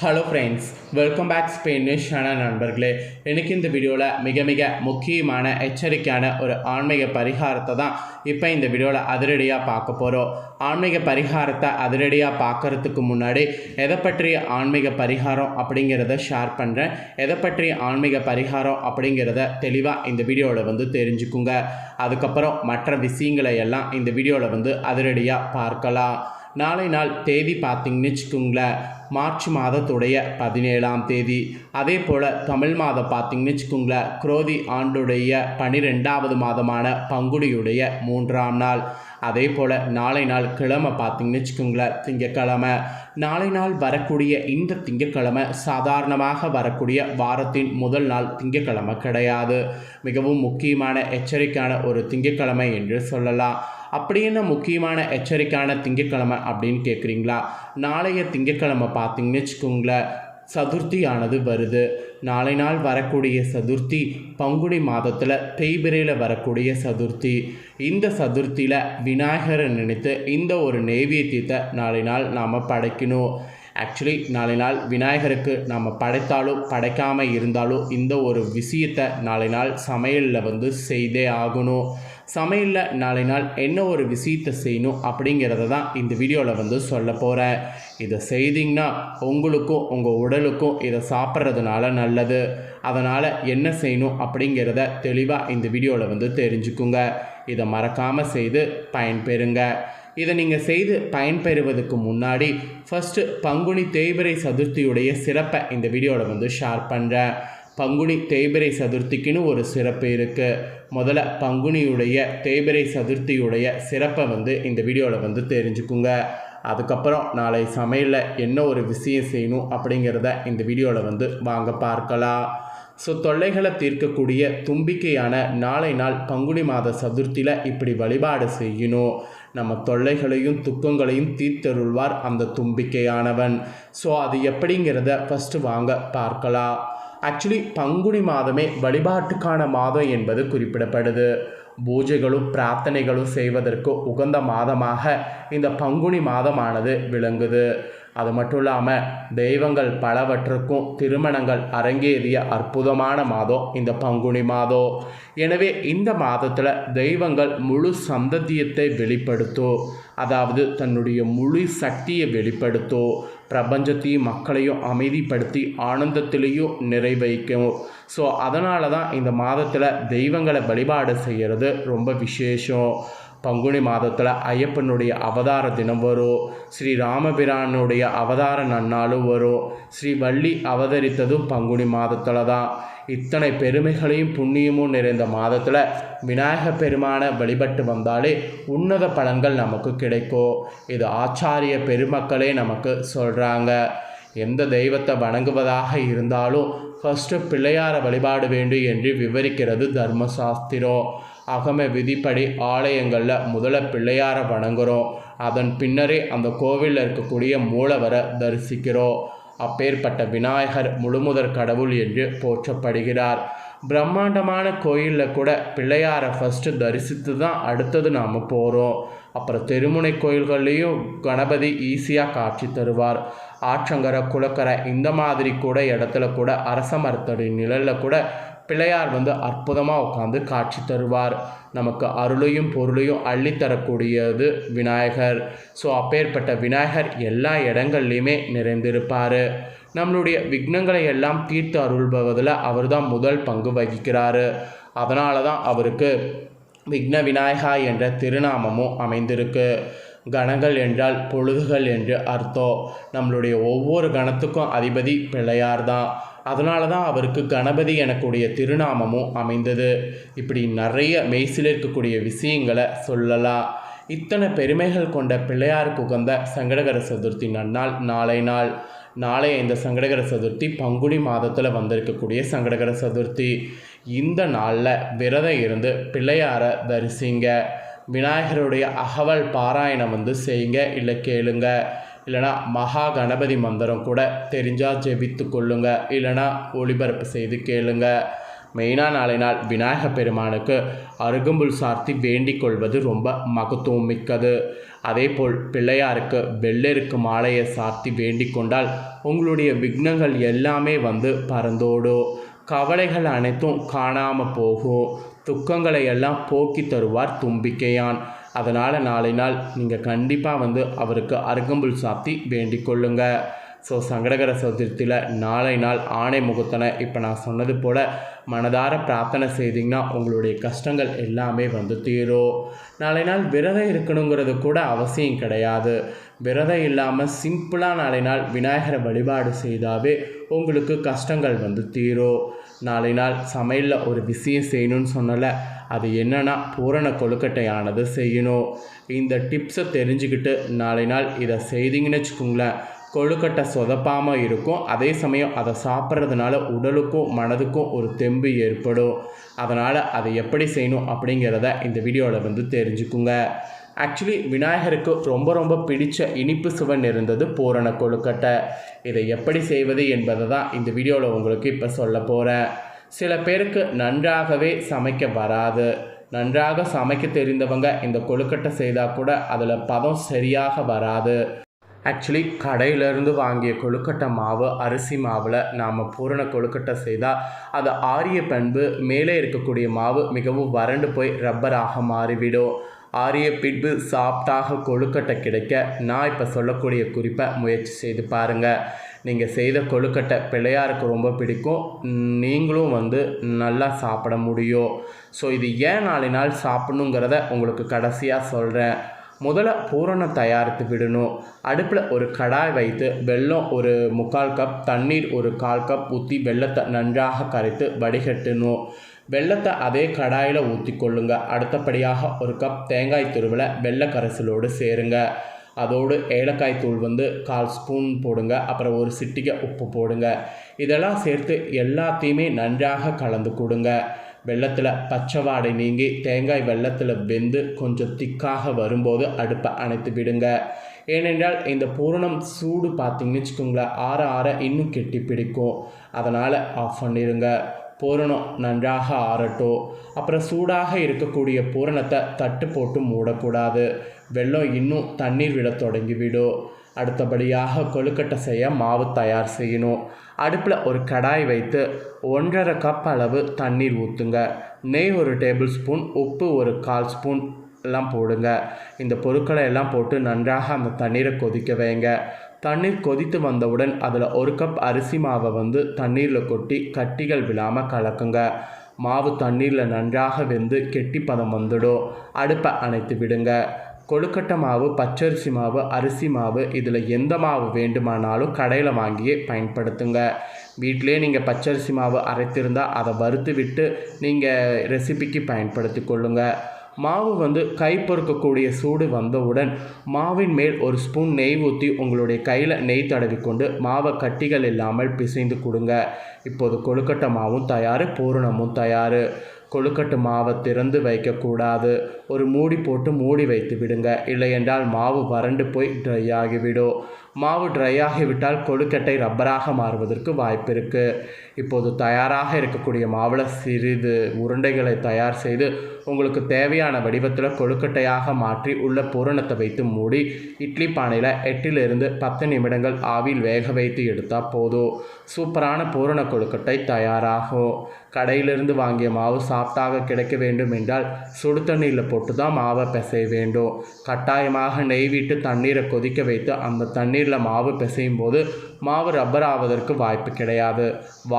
Hello friends welcome back ஸ்பெயினிஷான நண்பர்களே. எனக்கு இந்த வீடியோவில் மிக மிக முக்கியமான எச்சரிக்கையான ஒரு ஆன்மீக பரிகாரத்தை தான் இப்போ இந்த வீடியோவில் அதிரடியாக பார்க்க போகிறோம் ஆன்மீக பரிகாரத்தை அதிரடியாக பார்க்கறதுக்கு முன்னாடி எதை பற்றிய ஆன்மீக பரிகாரம் அப்படிங்கிறத ஷேர் பண்ணுறேன் எதை பற்றிய ஆன்மீக பரிகாரம் அப்படிங்கிறத தெளிவாக இந்த வீடியோவில் வந்து தெரிஞ்சுக்குங்க. அதுக்கப்புறம் மற்ற விஷயங்களை எல்லாம் இந்த வீடியோவில் வந்து அதிரடியாக பார்க்கலாம். நாளை நாள் தேதி பார்த்தீங்கன்னு வச்சுக்கோங்களேன். மார்ச் மாதத்துடைய பதினேழாம் தேதி. அதே போல் தமிழ் மாதம் பார்த்திங்கன்னு வச்சுக்கோங்களேன். குரோதி ஆண்டுடைய பனிரெண்டாவது மாதமான பங்குடியுடைய மூன்றாம் நாள். அதே போல் நாளை நாள் கிழமை பார்த்தீங்கன்னு வச்சுக்கோங்களேன் திங்கக்கிழமை. நாளை நாள் வரக்கூடிய இந்த திங்கக்கிழமை சாதாரணமாக வரக்கூடிய வாரத்தின் முதல் நாள் திங்கக்கிழமை கிடையாது. மிகவும் முக்கியமான எச்சரிக்கையான ஒரு திங்கக்கிழமை என்று சொல்லலாம். அப்படின்னு முக்கியமான எச்சரிக்கையான திங்கக்கிழமை அப்படின்னு கேட்குறீங்களா நாளைய திங்கக்கிழமை பார்த்தீங்கன்னு வச்சுக்கோங்களேன் சதுர்த்தியானது வருது. நாளை நாள் வரக்கூடிய சதுர்த்தி பங்குனி மாதத்தில் தேய்பிரையில் வரக்கூடிய சதுர்த்தி. இந்த சதுர்த்தியில் விநாயகரை நினைத்து இந்த ஒரு நெய்வேத்தியத்தை நாளை நாள் நாம் படைக்கணும். ஆக்சுவலி நாளை நாள் விநாயகருக்கு நாம் படைத்தாலும் படைக்காமல் இருந்தாலும் இந்த ஒரு விஷயத்தை நாளை நாள் சமையலில் வந்து செய்தே ஆகணும். சமையலில் நாளை நாள் என்ன ஒரு விஷயத்தை செய்யணும் அப்படிங்கிறத தான் இந்த வீடியோவில் வந்து சொல்ல போகிறேன் இதை செய்தீங்கன்னா உங்களுக்கும் உங்கள் உடலுக்கும் இதை சாப்பிட்றதுனால நல்லது. அதனால் என்ன செய்யணும் அப்படிங்கிறத தெளிவாக இந்த வீடியோவில் வந்து தெரிஞ்சுக்குங்க. இதை மறக்காமல் செய்து பயன்பெறுங்க. இதை நீங்கள் செய்து பயன்பெறுவதற்கு முன்னாடி ஃபஸ்ட்டு பங்குனி தேய்பிரை சதுர்த்தியுடைய சிறப்பை இந்த வீடியோவில் வந்து ஷேர் பண்ணுறேன் பங்குனி தேய்பிரை சதுர்த்திக்குன்னு ஒரு சிறப்பு இருக்குது முதல்ல பங்குனியுடைய தேய்பிரை சதுர்த்தியுடைய சிறப்பை வந்து இந்த வீடியோவில் வந்து தெரிஞ்சுக்குங்க. அதுக்கப்புறம் நாளை சமையலில் என்ன ஒரு விஷயம் செய்யணும் அப்படிங்கிறத இந்த வீடியோவில் வந்து வாங்க பார்க்கலாம். ஸோ தொல்லைகளை தீர்க்கக்கூடிய தும்பிக்கையான நாளை நாள் பங்குனி மாத சதுர்த்தியில் இப்படி வழிபாடு செய்யணும். நம்ம தொல்லைகளையும் துக்கங்களையும் தீர்த்தருள்வார் அந்த தும்பிக்கையானவன். ஸோ அது எப்படிங்கிறத ஃபஸ்ட்டு வாங்க பார்க்கலாம். ஆக்சுவலி பங்குனி மாதமே வழிபாட்டுக்கான மாதம் என்பது குறிப்பிடப்படுது. பூஜைகளும் பிரார்த்தனைகளும் செய்வதற்கு உகந்த மாதமாக இந்த பங்குனி மாதமானது விளங்குது. அது மட்டும் இல்லாமல் தெய்வங்கள் பலவற்றுக்கும் திருமணங்கள் அரங்கேறிய அற்புதமான மாதம் இந்த பங்குனி மாதம். எனவே இந்த மாதத்தில் தெய்வங்கள் முழு சந்ததியத்தை வெளிப்படுத்தும். அதாவது தன்னுடைய முழு சக்தியை வெளிப்படுத்தும். பிரபஞ்சத்தையும் மக்களையும் அமைதிப்படுத்தி ஆனந்தத்திலையும் நிறைவைக்கும். ஸோ அதனால தான் இந்த மாதத்தில் தெய்வங்களை வழிபாடு செய்கிறது ரொம்ப விசேஷம். பங்குனி மாதத்தில் ஐயப்பனுடைய அவதார தினம் வரும். ஸ்ரீ ராமபிரானுடைய அவதார நன்னாளும் வரும். ஸ்ரீ வள்ளி அவதரித்ததும் பங்குனி மாதத்தில் தான் இத்தனை பெருமைகளையும் புண்ணியமும் நிறைந்த மாதத்தில் விநாயக பெருமானை வழிபட்டு வந்தாலே உன்னத பலன்கள் நமக்கு கிடைக்கும் இது ஆச்சாரிய பெருமக்களே நமக்கு சொல்கிறாங்க எந்த தெய்வத்தை வணங்குவதாக இருந்தாலும் ஃபஸ்ட்டு பிள்ளையார வழிபாடு வேண்டும் என்று விவரிக்கிறது தர்மசாஸ்திரம் அகம விதிப்படி ஆலயங்களில் முதல்ல பிள்ளையாரை வணங்குகிறோம் அதன் பின்னரே அந்த கோவிலில் இருக்கக்கூடிய மூலவரை தரிசிக்கிறோம். அப்பேற்பட்ட விநாயகர் முழுமுதற் கடவுள் என்று போற்றப்படுகிறார். பிரம்மாண்டமான கோயிலில் கூட பிள்ளையாரை ஃபஸ்ட்டு தரிசித்து தான் அடுத்தது நாம் போகிறோம் அப்புறம் தெருமுனை கோயில்கள்லேயும் கணபதி ஈஸியாக காட்சி தருவார். ஆற்றங்கரை குளக்கரை இந்த மாதிரி கூட இடத்துல கூட அரச மரத்தடி நிழலில் கூட பிள்ளையார் வந்து அற்புதமாக உட்காந்து காட்சி தருவார். நமக்கு அருளையும் பொருளையும் அள்ளித்தரக்கூடியது விநாயகர். ஸோ அப்பேற்பட்ட விநாயகர் எல்லா இடங்கள்லையுமே நிறைந்திருப்பார். நம்மளுடைய விக்னங்களை எல்லாம் தீர்த்து அருள்பவதில் அவர் தான் முதல் பங்கு வகிக்கிறாரு. அதனால தான் அவருக்கு விக்ன விநாயகா என்ற திருநாமமும் அமைந்திருக்கு. கணங்கள் என்றால் பொழுதுகள் என்று அர்த்தம். நம்மளுடைய ஒவ்வொரு கணத்துக்கும் அதிபதி பிள்ளையார் தான் அதனால தான் அவருக்கு கணபதி எனக்கூடிய திருநாமமும் அமைந்தது. இப்படி நிறைய மெய்சில் இருக்கக்கூடிய விஷயங்களை சொல்லலாம். இத்தனை பெருமைகள் கொண்ட பிள்ளையாருக்கு உகந்த சங்கடகர சதுர்த்தி நன்னாள் நாளை நாள். நாளை இந்த சங்கடகர சதுர்த்தி பங்குனி மாதத்தில் வந்திருக்கக்கூடிய சங்கடகர சதுர்த்தி. இந்த நாளில் விரதம் இருந்து பிள்ளையாரை தரிசிங்க. விநாயகருடைய அகவல் பாராயணம் வந்து செய்யுங்க இல்லை கேளுங்கள் இல்லைனா மகா கணபதி மந்திரம் கூட தெரிஞ்சால் ஜெபித்து கொள்ளுங்க. இல்லைனா ஒளிபரப்பு செய்து கேளுங்க. மெயினாக நாளை நாள் விநாயகப் பெருமானுக்கு அருகம்புல் சார்த்தி வேண்டிக் கொள்வது ரொம்ப மகத்துவம் மிக்கது. அதேபோல் பிள்ளையாருக்கு வெள்ளெருக்கு மாலையை சாத்தி வேண்டிக் கொண்டால் உங்களுடைய விக்னங்கள் எல்லாமே வந்து பறந்தோடும் கவலைகள் அனைத்தும் காணாமல் போகும். துக்கங்களை எல்லாம் போக்கி தருவார் தும்பிக்கையான். அதனால் நாளை நாள் நீங்கள் கண்டிப்பாக வந்து அவருக்கு அருகம்புல் சாத்தி வேண்டிக் கொள்ளுங்க. ஸோ சங்கடகர சதுர்த்தியில் நாளை நாள் ஆணை முகத்தனை இப்போ நான் சொன்னது போல் மனதார பிரார்த்தனை செய்தீங்கன்னா உங்களுடைய கஷ்டங்கள் எல்லாமே வந்து தீரும். நாளை நாள் விரதம் இருக்கணுங்கிறது கூட அவசியம் கிடையாது. விரதம் இல்லாமல் சிம்பிளாக நாளை நாள் விநாயகரை வழிபாடு செய்தாவே உங்களுக்கு கஷ்டங்கள் வந்து தீரும். நாளை நாள் சமையலில் ஒரு விஷயம் செய்யணும்னு சொன்னல அது என்னென்னா பூரண கொழுக்கட்டையானது செய்யணும். இந்த டிப்ஸை தெரிஞ்சுக்கிட்டு நாளை நாள் இதை செய்தீங்கன்னு வச்சுக்கோங்களேன் கொழுக்கட்டை சொதப்பாமல் இருக்கும். அதே சமயம் அதை சாப்பிட்றதுனால உடலுக்கும் மனதுக்கும் ஒரு தெம்பு ஏற்படும். அதனால் அதை எப்படி செய்யணும் அப்படிங்கிறத இந்த வீடியோவில் வந்து தெரிஞ்சுக்குங்க. ஆக்சுவலி விநாயகருக்கு ரொம்ப ரொம்ப பிடிச்ச இனிப்பு சுவன் இருந்தது பூரண கொழுக்கட்டை. இதை எப்படி செய்வது என்பதை தான் இந்த வீடியோவில் உங்களுக்கு இப்போ சொல்ல போகிறேன் சில பேருக்கு நன்றாகவே சமைக்க வராது. நன்றாக சமைக்க தெரிந்தவங்க இந்த கொழுக்கட்டை செய்தால் கூட அதில் பதம் சரியாக வராது. ஆக்சுவலி கடையிலேருந்து வாங்கிய கொழுக்கட்டை மாவு அரிசி மாவில் நாம் பூரண கொழுக்கட்டை செய்தால் அது ஆரிய பண்பு மேலே இருக்கக்கூடிய மாவு மிகவும் வறண்டு போய் ரப்பராக மாறிவிடும். ஆரிய பின்பு சாப்பிட்டாக கொழுக்கட்டை கிடைக்க நான் இப்போ சொல்லக்கூடிய குறிப்பை முயற்சி செய்து பாருங்கள் நீங்கள் செய்த கொழுக்கட்டை பிள்ளையாருக்கு ரொம்ப பிடிக்கும். நீங்களும் வந்து நல்லா சாப்பிட முடியும். ஸோ இது ஏன் நாலு நாள் சாப்பிடணுங்கிறத உங்களுக்கு கடைசியாக சொல்கிறேன் முதல்ல பூரணம் தயாரித்து விடணும். அடுப்பில் ஒரு கடாய் வைத்து வெல்லம் ஒரு முக்கால் கப் தண்ணீர் ஒரு கால் கப் ஊற்றி வெள்ளத்தை நன்றாக கரைத்து வடிகட்டணும். வெள்ளத்தை அதே கடாயில் ஊற்றி கொள்ளுங்க அடுத்தபடியாக ஒரு கப் தேங்காய் துருவலை வெள்ளை கரைசலோடு சேருங்க. அதோடு ஏலக்காய் தூள் வந்து கால் ஸ்பூன் போடுங்க. அப்புறம் ஒரு சிட்டிகை உப்பு போடுங்க. இதெல்லாம் சேர்த்து எல்லாத்தையுமே நன்றாக கலந்து கொடுங்க. வெள்ளத்தில் பச்சை வாடை நீங்கி தேங்காய் வெள்ளத்தில் வெந்து கொஞ்சம் திக்காக வரும்போது அடுப்பை அணைத்து விடுங்க. ஏனென்றால் இந்த பூரணம் சூடு பார்த்தீங்கன்னு வச்சுக்கோங்களேன் ஆற ஆற இன்னும் கெட்டி பிடிக்கும். அதனால் ஆஃப் பண்ணிடுங்க பூரணம் நன்றாக ஆறட்டும். அப்புறம் சூடாக இருக்கக்கூடிய பூரணத்தை தட்டு போட்டு மூடக்கூடாது. வெள்ளம் இன்னும் தண்ணீர் விட தொடங்கிவிடும். அடுத்தபடியாக கொழுக்கட்டை செய்ய மாவு தயார் செய்யணும். அடுப்பில் ஒரு கடாய் வைத்து ஒன்றரை கப் அளவு தண்ணீர் ஊற்றுங்க நெய் ஒரு டேபிள் ஸ்பூன் உப்பு ஒரு கால் ஸ்பூன் எல்லாம் போடுங்க. இந்த பொருட்களை எல்லாம் போட்டு நன்றாக அந்த தண்ணீரை கொதிக்க வைங்க. தண்ணீர் கொதித்து வந்தவுடன் அதில் ஒரு கப் அரிசி மாவை வந்து தண்ணீரில் கொட்டி கட்டிகள் விழாமல் கலக்குங்க. மாவு தண்ணீரில் நன்றாக வெந்து கெட்டி பதம் வந்துடும். அடுப்பை அணைத்து விடுங்க. கொழுக்கட்டை மாவு பச்சரிசி மாவு அரிசி மாவு இதில் எந்த மாவு வேண்டுமானாலும் கடையில் வாங்கியே பயன்படுத்துங்க. வீட்டிலே நீங்கள் பச்சரிசி மாவு அரைத்திருந்தால் அதை வறுத்து விட்டு நீங்கள் ரெசிபிக்கு பயன்படுத்தி கொள்ளுங்கள் மாவு வந்து கை பொறுக்கக்கூடிய சூடு வந்தவுடன் மாவின் மேல் ஒரு ஸ்பூன் நெய் ஊற்றி உங்களுடைய கையில் நெய் தடவி கொண்டு மாவை கட்டிகள் இல்லாமல் பிசைந்து கொடுங்க. இப்போது கொழுக்கட்டை மாவும் தயார் பூரணமும் தயார். கொழுக்கட்டு மாவை திறந்து வைக்கக்கூடாது. ஒரு மூடி போட்டு மூடி வைத்து விடுங்க. இல்லையென்றால் மாவு வறண்டு போய் ட்ரை ஆகிவிடும். மாவு ட்ரை ஆகிவிட்டால் கொழுக்கட்டை ரப்பராக மாறுவதற்கு வாய்ப்பு இருக்குது இப்போது தயாராக இருக்கக்கூடிய மாவில் சிறிது உருண்டைகளை தயார் செய்து உங்களுக்கு தேவையான வடிவத்தில் கொழுக்கட்டையாக மாற்றி உள்ள பூரணத்தை வைத்து மூடி இட்லி பானையில் எட்டிலிருந்து பத்து நிமிடங்கள் ஆவியில் வேக வைத்து எடுத்தால் போதும். சூப்பரான பூரண கொழுக்கட்டை தயாராகும். கடையிலிருந்து வாங்கிய மாவு சாஃப்டாக கிடைக்க வேண்டும் என்றால் சுடு தண்ணீரில் போட்டு தான் மாவை பிசைய வேண்டும். கட்டாயமாக நெய் விட்டு தண்ணீரை கொதிக்க வைத்து அந்த தண்ணீரில் மாவு பிசையும் போது மாவு ரப்பர் ஆவதற்கு வாய்ப்பு கிடையாது.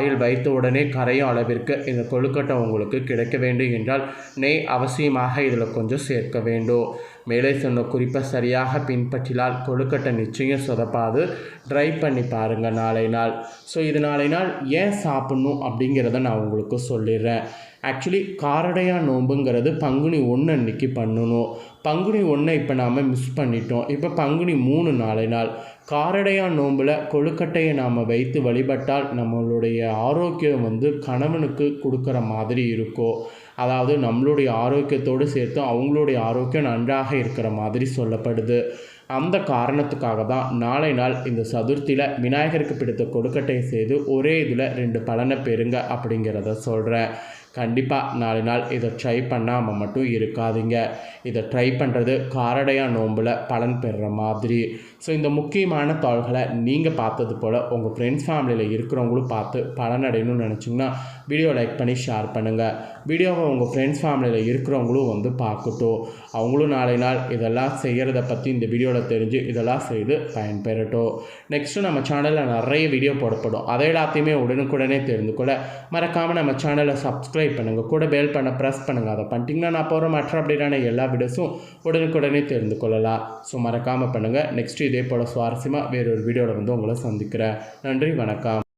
வாயில் வைத்த உடனே கரையும் அளவிற்கு இந்த கொழுக்கட்டை உங்களுக்கு கிடைக்க வேண்டும் என்றால் நெய் அவசியமாக இதில் கொஞ்சம் சேர்க்க வேண்டும். மேலே சொன்ன குறிப்பை சரியாக பின்பற்றினால் கொழுக்கட்டை நிச்சயம் சொதப்பாது. ட்ரை பண்ணி பாருங்கள் நாளை நாள். ஸோ இது நாளை நாள் ஏன் சாப்பிட்ணும் அப்படிங்கிறத நான் உங்களுக்கு சொல்லிடுறேன். ஆக்சுவலி காரடையா நோம்புங்கிறது பங்குனி ஒன்று அன்னைக்கு பண்ணணும். பங்குனி ஒன்றை இப்போ நாம் மிஸ் பண்ணிட்டோம். இப்போ பங்குனி மூணு நாளை நாள். காரடையான் நோம்பில் கொழுக்கட்டையை நாம் வைத்து வழிபட்டால் நம்மளுடைய ஆரோக்கியம் வந்து கணவனுக்கு கொடுக்குற மாதிரி இருக்கும் அதாவது நம்மளுடைய ஆரோக்கியத்தோடு சேர்த்து அவங்களுடைய ஆரோக்கியம் நன்றாக இருக்கிற மாதிரி சொல்லப்படுது. அந்த காரணத்துக்காக தான் நாளை நாள் இந்த சதுர்த்தியில் விநாயகருக்கு பிடித்த கொடுக்கட்டையை செய்து ஒரே இதில் ரெண்டு பலனை பெறுங்க அப்படிங்கிறத சொல்கிறேன் கண்டிப்பாக நாலு நாள் இதை ட்ரை பண்ணாமல் மட்டும் இருக்காதீங்க. இதை ட்ரை பண்ணுறது காரடையா நோம்பில் பலன் பெறுற மாதிரி. ஸோ இந்த முக்கியமான தாள்களை நீங்கள் பார்த்தது போல் உங்கள் ஃப்ரெண்ட்ஸ் ஃபேமிலியில் இருக்கிறவங்களும் பார்த்து பலனடையணும்னு நினச்சிங்கன்னா வீடியோ லைக் பண்ணி ஷேர் பண்ணுங்கள் வீடியோவை உங்கள் ஃப்ரெண்ட்ஸ் ஃபேமிலியில் இருக்கிறவங்களும் வந்து பார்க்கட்டும். அவங்களும் நாளை நாள் இதெல்லாம் செய்கிறத பற்றி இந்த வீடியோவில் தெரிஞ்சு இதெல்லாம் செய்து பயன்பெறட்டும். நெக்ஸ்ட்டு நம்ம சேனலில் நிறைய வீடியோ போடப்படும். அதை எல்லாத்தையுமே உடனுக்குடனே தெரிந்து கொள்ள மறக்காமல் நம்ம சேனலை சப்ஸ்கிரைப் பண்ணுங்கள் கூட பெல் பண்ண ப்ரெஸ் பண்ணுங்கள் அதை பண்ணிட்டீங்கன்னா நான் போகிற மற்ற அப்படின்னா எல்லா வீடியோஸும் உடனுக்குடனே தெரிந்து கொள்ளலாம். ஸோ மறக்காமல் பண்ணுங்கள் நெக்ஸ்ட்டு இதே போல் சுவாரஸ்யமாக வேறொரு வீடியோவில் வந்து உங்களை சந்திக்கிறேன். நன்றி வணக்கம்.